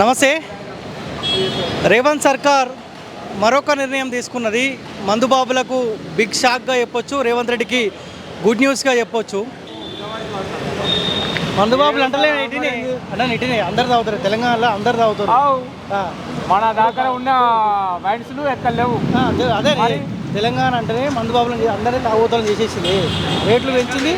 నమస్తే. రేవంత్ సర్కార్ మరొక నిర్ణయం తీసుకున్నది. మందుబాబులకు బిగ్ షాక్గా చెప్పొచ్చు రేవంత్ రెడ్డికి గుడ్ న్యూస్గా చెప్పొచ్చు. మందుబాబులు అంటలే ఇటునే. అన్న ఇటునే. అందరు తాగుతారు. తెలంగాణలో అందరు తాగుతారు. మన దగ్గర ఉన్న వైన్స్లు ఎక్కడ లేవు అదే. తెలంగాణ అంటేనే మందుబాబులను అందరినీ తాగుతారని చేసేసింది. రేట్లు పెంచింది.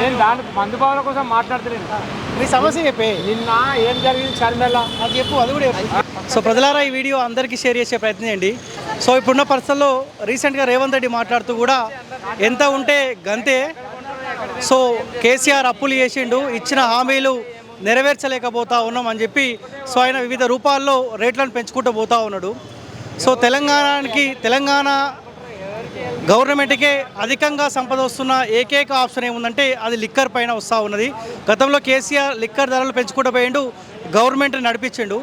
నేను దాని మందు బావుల కోసం మాట్లాడుతున్నాను నీ సమస్య చెప్పే. నిన్న ఏం జరిగింది షర్మిల అది చెప్పు అది కూడా చెప్పు. సో ప్రజలారా ఈ వీడియో అందరికీ షేర్ చేసే ప్రయత్నం చేయండి. సో ఇప్పుడున్న పరిస్థితుల్లో రీసెంట్గా రేవంత్ రెడ్డి మాట్లాడుతూ కూడా ఎంత ఉంటే గంతే. సో కేసీఆర్ అప్పులు చేసిండు ఇచ్చిన హామీలు నెరవేర్చలేకపోతా ఉన్నాం అని చెప్పి సో ఆయన వివిధ రూపాల్లో రేట్లను పెంచుకుంటూ పోతా ఉన్నాడు. సో తెలంగాణకి తెలంగాణ గవర్నమెంట్కే అధికంగా సంపద వస్తున్న ఏకైక ఆప్షన్ ఏముందంటే అది లిక్కర్ పైన వస్తూ ఉన్నది. గతంలో కేసీఆర్ లిక్కర్ ధరలు పెంచుకుంటూ పోయిండు గవర్నమెంట్ నడిపించిండు.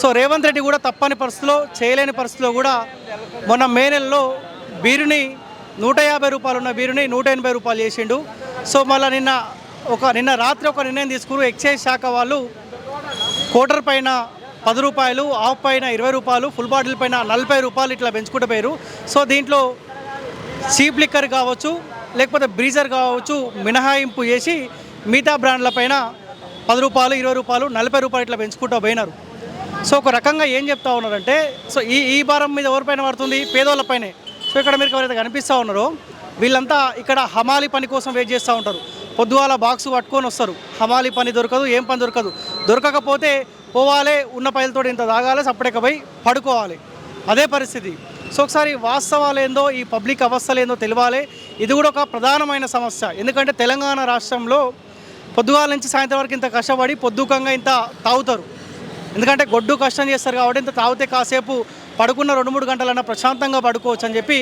సో రేవంత్ రెడ్డి కూడా తప్పని పరిస్థితిలో చేయలేని పరిస్థితిలో కూడా మొన్న మే నెలలో బీరుని నూట యాభై రూపాయలు ఉన్న బీరుని నూట ఎనభై రూపాయలు చేసిండు. సో మళ్ళీ నిన్న ఒక నిన్న రాత్రి ఒక నిర్ణయం తీసుకుని ఎక్సైజ్ శాఖ వాళ్ళు కోటర్ పైన పది రూపాయలు ఆఫ్ పైన ఇరవై రూపాయలు ఫుల్ బాటిల్ పైన నలభై రూపాయలు ఇట్లా పెంచుకుంటూ పోయారు సో దీంట్లో చీప్ లిక్కర్ కావచ్చు లేకపోతే బ్రీజర్ కావచ్చు మినహాయింపు చేసి మిగతా బ్రాండ్ల పైన పది రూపాయలు ఇరవై రూపాయలు నలభై రూపాయలు ఇట్లా పెంచుకుంటూ పోయినారు. సో ఒక రకంగా ఏం చెప్తా ఉన్నారంటే సో ఈ ఈ భారం మీద ఎవరిపైన పడుతుంది? పేదోళ్ళపైనే సో ఇక్కడ మీరు ఎవరైతే కనిపిస్తూ ఉన్నారో వీళ్ళంతా ఇక్కడ హమాలి పని కోసం వెయిట్ చేస్తూ ఉంటారు. పొద్దుగాల బాక్స్ పట్టుకొని వస్తారు. హమాలి పని దొరకదు ఏం పని దొరకదు. దొరకకపోతే పోవాలి ఉన్న పైలతో ఇంత తాగాలి సపరేట్గా పోయి పడుకోవాలి. అదే పరిస్థితి. సో ఒకసారి వాస్తవాలు ఏందో ఈ పబ్లిక్ అవస్థలు ఏందో తెలియాలి ఇది కూడా ఒక ప్రధానమైన సమస్య. ఎందుకంటే తెలంగాణ రాష్ట్రంలో పొద్దుగాల నుంచి సాయంత్రం వరకు ఇంత కష్టపడి పొద్దుకంగా ఇంత తాగుతారు. ఎందుకంటే గొడ్డు కష్టం చేస్తారు కాబట్టి ఇంత తాగితే కాసేపు పడుకున్న రెండు మూడు గంటలన్నా ప్రశాంతంగా పడుకోవచ్చు అని చెప్పి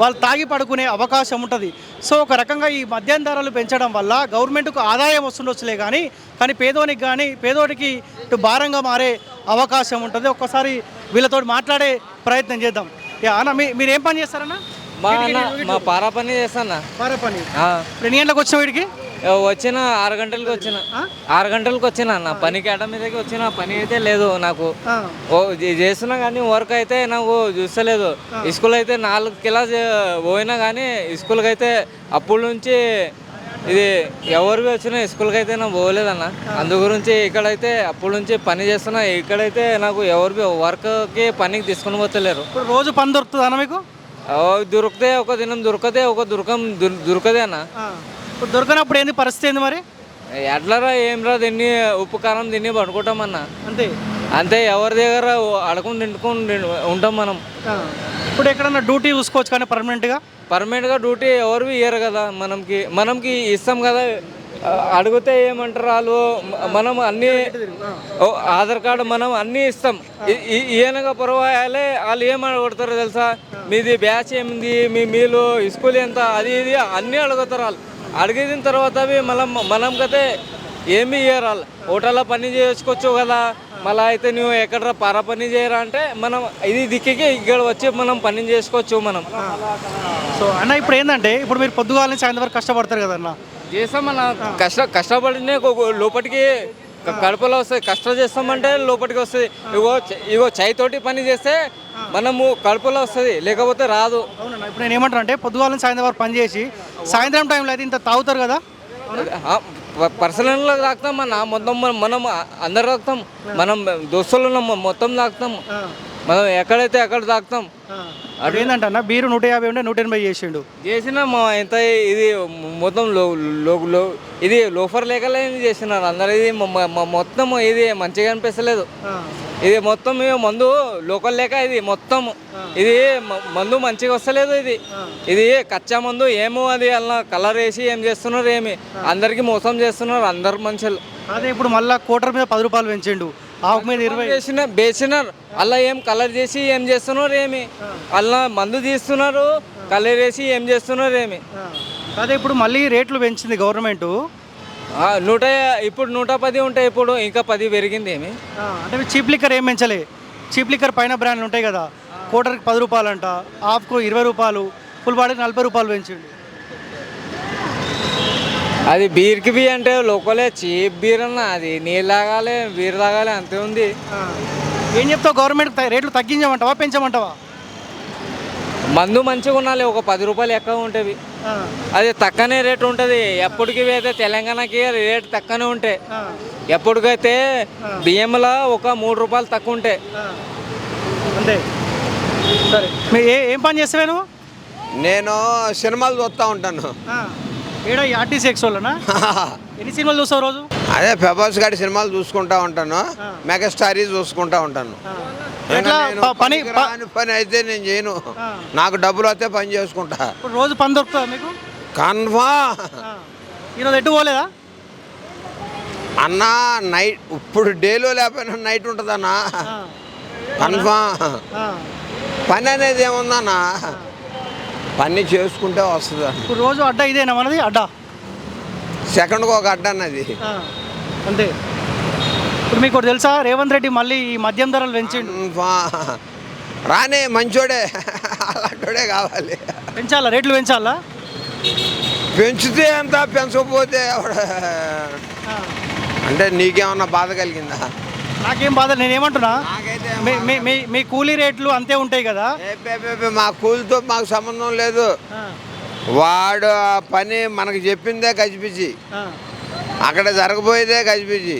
వాళ్ళు తాగి పడుకునే అవకాశం ఉంటుంది. సో ఒక రకంగా ఈ మద్యం ధరలు పెంచడం వల్ల గవర్నమెంట్కు ఆదాయం వస్తుండొచ్చులే కానీ కానీ పేదోనికి కానీ పేదోడికి ఇటు భారంగా మారే అవకాశం ఉంటుంది. ఒక్కసారి వీళ్ళతో మాట్లాడే ప్రయత్నం చేద్దాం. అన్న మీ మీరు ఏం పని చేస్తారన్నా? మా అన్న మా పారా పని చేస్తానా పార పని. ఇప్పుడు ఎన్ని గంటలకు వచ్చిన వీడికి? వచ్చిన ఆరు గంటలకు వచ్చిన. ఆరు గంటలకు వచ్చిన అన్న పనికి ఎడ మీదకి వచ్చిన పని అయితే లేదు నాకు. ఓ చేస్తున్నా కానీ వర్క్ అయితే నాకు చూస్తలేదు. స్కూల్ అయితే నాలుగు క్లాస్ పోయినా కానీ స్కూల్కి అయితే అప్పటి నుంచి ఇది ఎవరివి వచ్చినా స్కూల్కి అయితే నాకు పోలేదన్న. అందు గురించి ఇక్కడైతే అప్పటి నుంచి పని చేస్తున్నా. ఇక్కడైతే నాకు ఎవరివి వర్క్కి పనికి తీసుకుని పోతలేరు. రోజు పని దొరుకుతుంది అన్న మీకు? దొరికితే ఒక దినం దొరకదే ఒక దుర్గం దొరకదే అన్న ఇప్పుడు దొరకనప్పుడు ఏంది పరిస్థితి ఏంది మరి? ఎట్లరా ఏం రా తిని ఉప్పు కారం తిని పడుకుంటామన్నా అంతే. అంతే ఎవరి దగ్గర అడకుండా తింటుకొని ఉంటాం మనం. ఇప్పుడు ఎక్కడన్నా డ్యూటీ చూసుకోవచ్చు కానీ పర్మనెంట్గా? పర్మనెంట్గా డ్యూటీ ఎవరివి ఇయ్యరు కదా మనకి. మనకి ఇస్తాం కదా. అడిగితే ఏమంటారు వాళ్ళు? మనం అన్ని ఆధార్ కార్డు మనం అన్నీ ఇస్తాం. ఈయనగా పర్వాలే వాళ్ళు ఏం అడుగుతారో తెలుసా? మీది బ్యాచ్ ఏమింది? మీ మీలు స్కూల్ ఎంత? అది ఇది అన్నీ అడుగుతారు వాళ్ళు. అడిగిన తర్వాత అవి మనం మనం కతే ఏమి ఇయ్యరు వాళ్ళు హోటల్లో పని చేసుకోవచ్చు కదా మళ్ళీ అయితే నువ్వు ఎక్కడ పర పని చేయరా అంటే మనం ఇది దిక్కికి ఇక్కడ వచ్చి మనం పని చేసుకోవచ్చు మనం. సో అన్న ఇప్పుడు ఏంటంటే ఇప్పుడు మీరు పొద్దుగాల నుంచి సాయంత్రం వరకు కష్టపడతారు కదన్న చేస్తాం మన కష్ట కష్టపడినే లోపలికి కడుపులో వస్తుంది కష్టం చేస్తామంటే లోపలికి వస్తుంది ఇగో చ- ఇగో చై తోటి పని చేస్తే మనము కడుపులో వస్తుంది. లేకపోతే రాదు. ఇప్పుడు నేను ఏమంటాను అంటే పొద్దుగాల నుంచి సాయంత్రం వరకు పని చేసి సాయంత్రం టైంలో అయితే ఇంత తాగుతారు కదా? పర్సనల్గా తాగుతాం మన మొత్తం మన- అందరు తాగుతాం మనం దోస్తులు మొత్తం తాగుతాం. మనం ఎక్కడైతే అక్కడ తాగుతాం ఆ. అది ఏంటంటే అన్న బీరు నూట యాభై ఉంటే నూట ఎనభై చేసిండు. చేసిన మా ఎంత ఇది మొత్తం లో లో ఇది లోఫర్ లేకలే చేసినారు. అందరు ఇది మొత్తం ఇది మంచిగా అనిపిస్తలేదు. ఇది మొత్తం మందు లోకల్ లేక ఇది మొత్తం. ఇది మందు మంచిగా వస్తలేదు ఇది. ఇది కచ్చా మందు ఏమో అది అలా కలర్ వేసి ఏం చేస్తున్నారు ఏమి? అందరికి మోసం చేస్తున్నారు అందరు మనుషులు. అదే ఇప్పుడు మళ్ళీ కోటర్ మీద పది రూపాయలు పెంచిండు. ఆకు మీద ఇరవై. చేసిన వేసినారు. అలా ఏం కలర్ చేసి ఏం చేస్తున్నారు ఏమి? అలా మందు తీస్తున్నారు కలర్ వేసి ఏం చేస్తున్నారు ఏమి. అదే ఇప్పుడు మళ్ళీ రేట్లు పెంచింది గవర్నమెంట్. నూట ఇప్పుడు నూట పది ఉంటాయి ఇప్పుడు ఇంకా పది పెరిగింది ఏమి? అంటే చీప్ లిక్కర్ ఏం పెంచలే. చీప్ లిక్కర్ పైన బ్రాండ్లు ఉంటాయి కదా. కోటర్కి పది రూపాయలు అంట హాఫ్కు ఇరవై రూపాయలు ఫుల్ బాడీకి నలభై రూపాయలు పెంచిండు. అది బీర్కి బీ అంటే లోకలే చీప్ బీర్ అన్న అది నీళ్ళు తాగాలి బీర్ తాగాలి అంతే ఉంది. ఏం చెప్తావు గవర్నమెంట్ రేట్లు తగ్గించమంటావా పెంచమంటావా? మందు మంచిగా ఉండాలి ఒక పది రూపాయలు ఎక్కువ ఉంటుంది అది తక్కువనే రేట్ ఉంటుంది. ఎప్పటికి అయితే తెలంగాణకి రేట్ తక్కువనే ఉంటాయి ఎప్పటికైతే బియ్యంలో ఒక మూడు రూపాయలు తక్కువ ఉంటాయి అంతే. సరే. ఏం పని చేస్తావే నువ్వు? నేను సినిమాలు చూస్తూ ఉంటాను. ఏడా ఈ ఆర్టీసీ ఎన్ని సినిమాలు చూస్తావు రోజు? అదే ప్రభాస్ గారి సినిమాలు చూసుకుంటా ఉంటాను. మెగాస్టారీ చూసుకుంటా ఉంటాను. ఎట్లా పని పని అయితే నేను చేయను. నాకు డబ్బులు వస్తే పని చేసుకుంటా. రోజు పని దొరుకుతుందా మీకు? కన్ఫా. ఈరోజు ఎటు పోలేదా? అన్న నైట్ ఇప్పుడు డేలో లేకపోయినా నైట్ ఉంటుందన్నా. కన్ఫా. పని అనేది ఏముందన్నా? పని చేసుకుంటే వస్తుంది ఇప్పుడు రోజు అడ్డా ఇదేనా మనది? అడ్డా. సెకండ్కి ఒక అడ్డ అన్నది. అంతే. ఇప్పుడు మీకు ఒకటి తెలుసా? రేవంత్ రెడ్డి మళ్ళీ ఈ మద్యం ధరలు పెంచిండు. కన్ఫా రానే మంచోడే. అలాంటోడే కావాలి. పెంచాలా? రేట్లు పెంచాలా? పెంచితే ఎంత? పెంచకపోతే అంటే నీకేమన్నా బాధ కలిగిందా? నాకేం బాధ నేనేమంటున్నా? మీ- మీ- మీ కూలీ రేట్లు అంతే ఉంటాయి కదా? మా కూలితో మాకు సంబంధం లేదు. వాడు ఆ పని మనకు చెప్పిందే గజిపిచ్చి అక్కడ జరగబోయేదే గజిపిచ్చి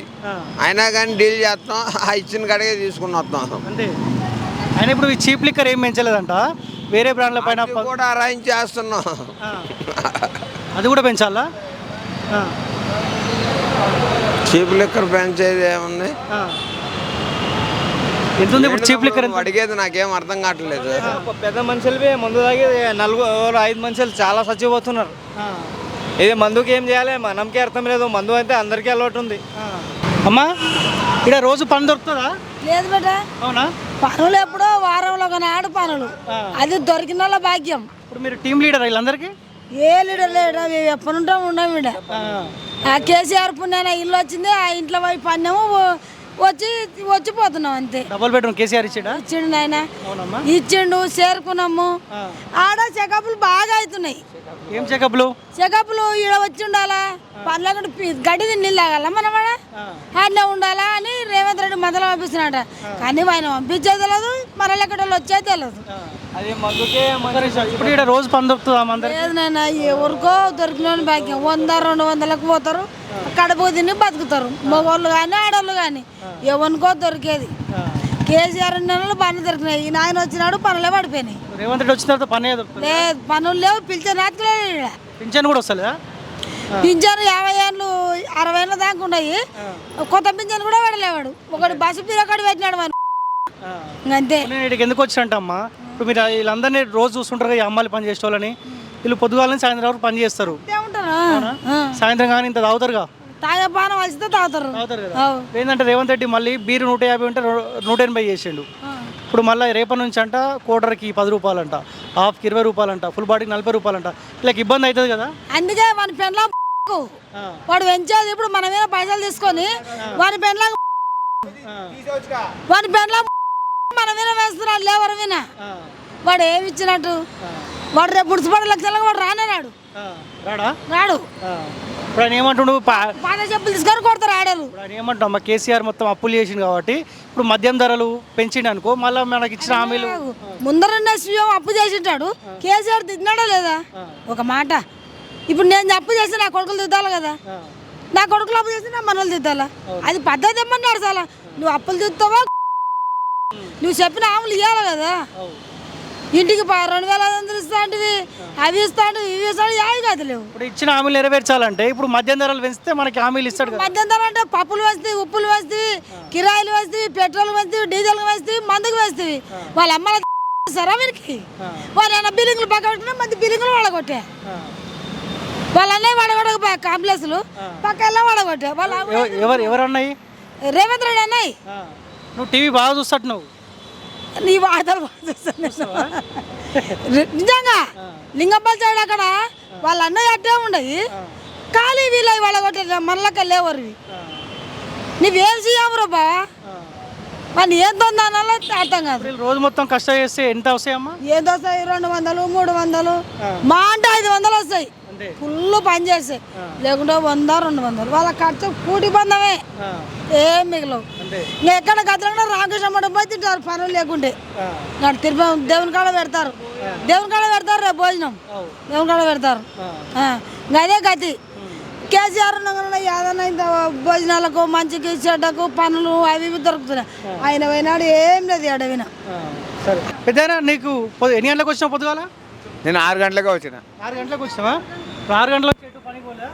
అయినా కానీ డీల్ చేస్తాం ఆ ఇచ్చిన కడిగే తీసుకుని వస్తాం. అంతే. ఆయన ఇప్పుడు ఈ చీప్ లిక్కర్ ఏం పెంచలేదంట? వేరే బ్రాండ్ల పైన అది కూడా అరేంజ్ చేస్తున్నాం. ఆ. అది కూడా పెంచాలా? ఆ. చీప్ లిక్కర్ పెంచేది ఏముంది? ఆ. ఎంత ఉంది ఇప్పుడు చీప్ లిక్కర్ అడిగేది నాకేం అర్థం కావట్లేదు. పెద్ద మనుషులవి మందు తాగి నలుగురు ఐదు మనుషులు చాలా చచ్చిపోతున్నారు ఆ. ఇది మందుకి ఏం చేయాలి? మనకే అర్థం లేదు. మందు అయితే అందరికీ అలవాటు ఉంది. అమ్మా ఇక్కడ రోజు పని దొరుకుతుందా? లేదు బిడ్డ అవునా? పనులు ఎప్పుడో వారంలో ఒక నాడు పనులు. అది దొరికిన వాళ్ళ భాగ్యం. ఇప్పుడు మీరు టీం లీడర్ వీళ్ళందరికీ? ఏ లీడర్ లేడా మేము ఉంటాం ఉండం ఈడ ఆ. కేసీఆర్ పుణ్యాన ఇల్లు వచ్చింది ఆ ఇంట్లో పోయి పన్నాము వచ్చి వచ్చిపోతున్నాం అంతే. డబుల్ బెడ్రూమ్ కేసీఆర్ ఇచ్చాడా? ఇచ్చిండు నాయన. అవునమ్మా. ఇచ్చిండు చేరుకున్నాము. ఆడ చెకప్లు బాగా అవుతున్నాయి. ఏం చెకప్లు? చెకప్లు ఈడ వచ్చి ఉండాలా? పర్లేకుండా గడ్డి తాగాల మనం ఆడ? ఆడనే ఉండాలా అని రేవంత్ రెడ్డి మొదలు పంపిస్తున్నాడ కానీ ఆయన పంపించేది తెలియదు మన లెక్కడ వచ్చేది తెలియదు ఇప్పుడు రోజు అందరికి. లేదు నాయన ఎవరికో దొరికిన భాగ్యం. వంద రెండు వందలకు పోతారు. కడుపు తిని బతుకుతారు. మగవాళ్ళు కానీ ఆడవాళ్ళు కానీ ఎవరికో దొరికేది. కేసీఆర్ వాళ్ళు పనులు దొరికినాయి. ఈ నాయన వచ్చినాడు పనులే పడిపోయినాయి. రేవంత్ రెడ్డి వచ్చిన తర్వాత పని లేదు పనులు లేవు పిలిచే రాత్రులే పింఛన్ కూడా వస్తలేదా? పింఛన్ యాభై ఏళ్ళు అరవై ఏళ్ళ దాకా ఉన్నాయి. కొత్త పింఛన్ కూడా పడలేవాడు ఒకటి బస్సు పీరొకటి పెట్టినాడు వాడు అంతే. ఎందుకు వచ్చినట్ట అమ్మా ఇప్పుడు మీరు వీళ్ళందరినీ రోజు చూస్తుంటారు ఈ అమ్మాయిలు పని చేసే వాళ్ళని వీళ్ళు పొద్దుగాల నుంచి సాయంత్రం వరకు పని చేస్తారు. ఉంటారు. సాయంత్రం కానీ ఇంత తాగుతారుగా? తాగే పానం వస్తే తాగుతారు. తాగుతారు కదా. ఏంటంటే రేవంత్ రెడ్డి మళ్ళీ బీరు నూట యాభై ఉంటే నూట ఎనభై చేసిండు. ఇప్పుడు మళ్ళీ రేపటి నుంచి అంట కోటర్కి పది రూపాయలంట హాఫ్కి ఇరవై రూపాయలంట ఫుల్ బాడీకి నలభై రూపాయలంట. ఇలా ఇబ్బంది అవుతుంది కదా? అందుకే వాని పెండ్లా వాడు పెంచేది ఇప్పుడు మన మీద పైసలు తీసుకొని వాని పెండ్లా వాని పెండ్లా మన మీద వేస్తున్నాడు లేవరు మీద. వాడు ఏమి ఇచ్చినట్టు? వాడు రేపు పుడిచిపడే లక్షలకు వాడు రానేరాడు రాడా. రాడు? ఇప్పుడు ఆయన ఏమంటుండు? పా- పాత చెప్పులు తీసుకొని కొడతారు ఆడలు ఇప్పుడు ఆయన ఏమంటాం మా కేసీఆర్ మొత్తం అప్పులు చేసిండు కాబట్టి ఇప్పుడు మద్యం ధరలు పెంచిండు అనుకో మళ్ళీ మనకి ఇచ్చిన హామీలు. ముందరన్న సీఎం అప్పు చేసింటాడు. కేసీఆర్ తిన్నాడా లేదా? ఒక మాట. ఇప్పుడు నేను అప్పు చేసి నా కొడుకులు తిద్దాలి కదా? నా కొడుకులు అప్పు చేసి నా మనలు తిద్దాలా అది పద్ధతి ఏమన్నాడు చాలా? నువ్వు అప్పులు తిస్తావా నువ్వు చెప్పిన ఆములు ఇవ్వాలి కదా? ఇంటికి రెండు వేల ఐదు వందలు ఇస్తా అవి ఇస్తాడు ఇవి ఇస్తాడు యావి కాదు లేవు ఇప్పుడు ఇచ్చిన హామీలు నెరవేర్చాలంటే ఇప్పుడు మద్యం ధరలు పెంచితే మనకి హామీలు ఇస్తాడు కదా. మధ్యంతరం అంటే పప్పులు వేస్తాయి ఉప్పులు వేస్తాయి కిరాయిలు వేస్తాయి పెట్రోల్ వేస్తాయి డీజిల్ వేస్తాయి మందుకు వేస్తాయి వాళ్ళ అమ్మ సరా వీరికి వాళ్ళ బిల్లింగ్లు పక్క పెట్టినా మంది బిల్లింగ్లు వాళ్ళగొట్టే వాళ్ళ అన్నయ్య వాడగొట్టక కాంప్లెక్స్లు? పక్క వెళ్ళా వాడగొట్టే. వాళ్ళ ఎవరు ఎవరు అన్నాయి రేవంత్ రెడ్డి అన్నయ్య. నువ్వు టీవీ బాగా చూస్తాడు నువ్వు. నీ వార్తలు నిజంగా లింగంపల్లి సైడ్ అక్కడ వాళ్ళ అన్నయ్య అట్టే ఉండయి ఖాళీ వీళ్ళ వాళ్ళగొట్టే మనలక లేవరు. నువ్వేం సీఎం బా? మరి ఏం తొందనాలో అర్థం కాదు. వీళ్ళు రోజు మొత్తం కష్టం చేస్తే ఎంత వస్తాయమ్మా? ఏం వస్తాయి రెండు వందలు మూడు వందలు. మా అంటే ఐదు వందలు వస్తాయి. ఫుల్ పని చేస్తే లేకుంటే వంద రెండు వందలు. వాళ్ళ ఖర్చు కూటి బంధమే. ఏం మిగలవు. ఎక్కడ రామకృష్ణ మఠం పోయి తింటారు పనులు లేకుంటే. నాడు తిరుపతి దేవుని కాడ పెడతారు. దేవుని కాడ పెడతారు రేపు భోజనం. దేవుని కాడ పెడతారు. అదే గతి. కేసీఆర్ ఏదైనా ఇంత భోజనాలకు మంచికి చెడ్డకు పనులు అవి ఇవి దొరుకుతున్నాయి. ఆయన పోయినాడు ఏం లేదు అడవిన సరే. పెద్దనా నీకు పొద్దు- ఎన్ని గంటలకు వచ్చినావు పొద్దుగాల? నేను ఆరు గంటలకే వచ్చిన. ఆరు గంటలకు వచ్చినావా? ఆరు గంటలకు ఎటు పని పోలే?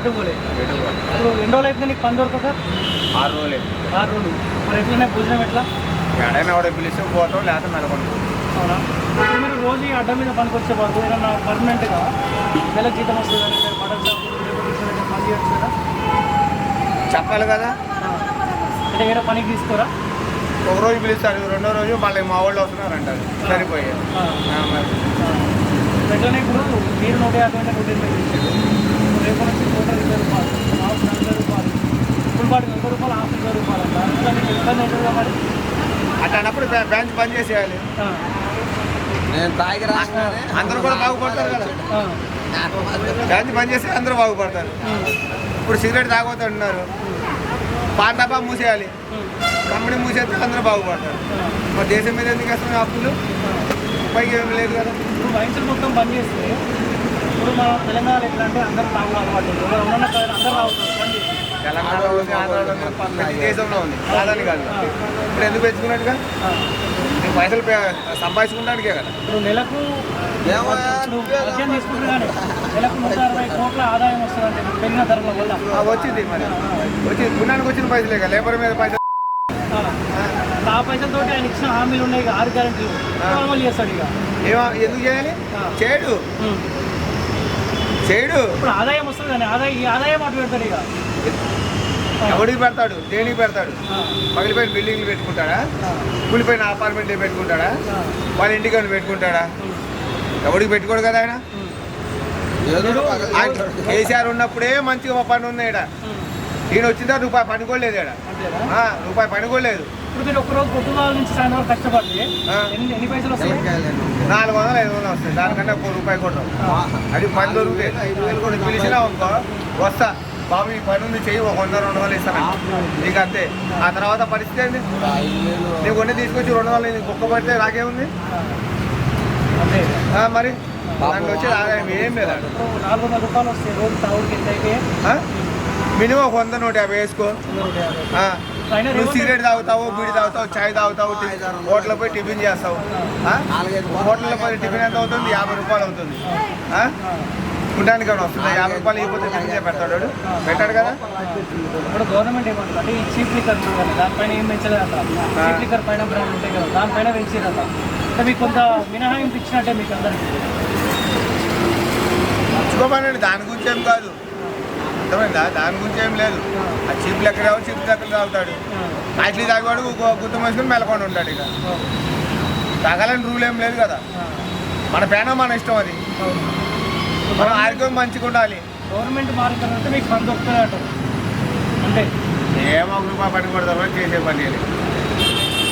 ఎటు పోలే? ఇప్పుడు ఎన్ని రోజులు అయితే నీకు పని దొరకక? ఆరు రోజులే. ఆరు రోజులు. మరి ఎట్లనే భోజనం ఎట్లా? ఎడైనా కూడా పిలిస్తే పోతాం లేకపోతే మెలకొంటాం అవునా? ఇప్పుడు మీరు రోజు ఈ అడ్డ మీద పనికి వచ్చే వాళ్ళు ఏదన్నా పర్మనెంట్గా నెల జీతం వస్తుంది మటన్ షాప్ పని చేయొచ్చు కదా చెప్పాలి కదా. అంటే ఏదో పనికి తీసుకోరా? ఒక రోజు పిలుస్తారు రెండో రోజు మళ్ళీ మా వాళ్ళు వస్తున్నారు అంటారు మరి. ఎట్లనే ఇప్పుడు మీరు నూట యాభై నూట ఎనభై రేపు నుంచి నూట ఇరవై రూపాయలు హాఫ్ నలభై రూపాయలు హాఫ్ ఇరవై రూపాయలు అంట. అందులో మీకు ఇబ్బంది అవుతుందా మరి అట్లా అన్నప్పుడు బ్యాంక్ బంద్ చేసేయాలి. నేను తాగి రాగానే అందరూ కూడా బాగుపడతారు కదా. బ్యాంక్ బంద్ చేస్తే అందరూ బాగుపడతారు. ఇప్పుడు సిగరెట్ తాగొద్దు అంటున్నారు పాన్ డబ్బా మూసేయాలి. కంపెనీ మూసేస్తే అందరూ బాగుపడతారు. మరి దేశం మీద ఎందుకు వేస్తున్నాయి అప్పులు? పైకి ఏం లేదు కదా. ఇప్పుడు వయసులు మొత్తం బంద్ చేస్తే ఇప్పుడు మన తెలంగాణ ఎట్లా అంటే అందరూ తాగు అలవాటు ఉన్న కాదు అందరూ చేసి. తెలంగాణలో ఉంది ఆంధ్రాలో ఉంది ప్రతి దేశంలో ఉంది. కాదని కాదు. ఇప్పుడు ఎందుకు పెంచుకున్నట్టుగా ఆ. నేను పైసలు పే- సంపాదించుకోవడానికే కదా. ఇప్పుడు నెలకు ఇప్పుడు మద్యం తీసుకుంటే కానీ నెలకు నూట అరవై కోట్ల ఆదాయం వస్తుందంటే ఇప్పుడు పెరిగిన ధరల వల్ల. ఆ, వచ్చింది మరి. వచ్చింది పుణ్యానికి వచ్చిన పైసలే కదా. లేబర్ మీద పైసలు. ఆ. ఆ పైసలతో ఆయన ఇచ్చిన హామీలు ఉన్నాయి ఆరు గ్యారెంటీలు. అమలు చేస్తాడు ఇక? ఏమో ఎందుకు చేయాలి? చేయడు. చేయడు. ఇప్పుడు ఆదాయం వస్తుంది కానీ ఆదాయం ఈ ఆదాయం అటు పెడతాడు ఇక. ఎవడికి పెడతాడు? దేనికి పెడతాడు. పగిలిపోయిన బిల్డింగ్లు పెట్టుకుంటాడా? కూలిపోయిన అపార్ట్మెంట్లు పెట్టుకుంటాడా. వాళ్ళ ఇంటికి ఏమైనా పెట్టుకుంటాడా? ఎవడికి పెట్టుకోడు కదా ఆయన? కేసీఆర్ ఉన్నప్పుడే మంచిగా పని ఉంది ఇక్కడ ఈయన వచ్చిన తర్వాత రూపాయి ఇక్కడ అంతేనా? ఆ, రూపాయి ఎన్ని పైసలు వస్తాయి? నాలుగు వందలు ఐదు వందలు వస్తాయి. దానికంటే ఒక్క రూపాయి కూడా. అది పని దొరికితే. ఐదు వేలు కూడా పిలిచినా అనుకో వస్తా. బాబు ఈ పని ఉంది చెయ్యి ఒక వంద రెండు వందలు ఇస్తాను. నీకు అంతే. ఆ తర్వాత పరిస్థితి ఏంది? నీకు కొన్ని తీసుకొచ్చి రెండు వందలు నీకు కుక్క పడితే ఆ, మరి? దాంట్లో వచ్చేది ఆదాయం ఏం లేదా. నాలుగు వందల రూపాయలు వస్తాయి రోజు తాగుడికి ఎంత అయితే? మినిమం ఒక వంద నూట యాభై వేసుకో. నువ్వు సిగరెట్ తాగుతావు బీడి తాగుతావు చాయ్ తాగుతావు హోటల్లో పోయి టిఫిన్ చేస్తావు? హోటల్లో పోయి టిఫిన్ ఎంత అవుతుంది? యాభై రూపాయలు అవుతుంది? ఉండడానికి ఏమైనా వస్తుందా? యాభై రూపాయలు ఇవ్వకపోతే టిఫిన్ పెడతాడు? పెట్టాడు కదా? ఇప్పుడు గవర్నమెంట్ ఏమంటుంది? ఈ చీప్ లిక్కర్ దానిపైన ఏం పెంచలేదంట చీప్ లిక్కర్ పైన బ్రాండ్ ఉంటాయి కదా దానిపైన పెంచారంట అంటే. మీకు కొంత మినహాయింపు ఇచ్చినట్టే మీకు అందరికి. ఉంచుకోమనండి దాని గురించి ఏం కాదు. అర్థమైందా? దాని గురించి ఏం లేదు. ఆ చీప్ లెక్క చీప్ లెక్కలు తాగుతాడు అట్లీ తాగేవాడు గుర్తు మనుషులు మెలకొని ఉంటాడు ఇక. తాగాలని రూల్ ఏం లేదు కదా. మన పేన మన ఇష్టం అది. మన ఆరోగ్యం మంచిగా ఉండాలి. గవర్నమెంట్ మారిన తర్వాత మీకు పని దొరుకుతుంది అంటే ఏమో ఒక రూపాయి పని కొడతామని చేసే పని లేదు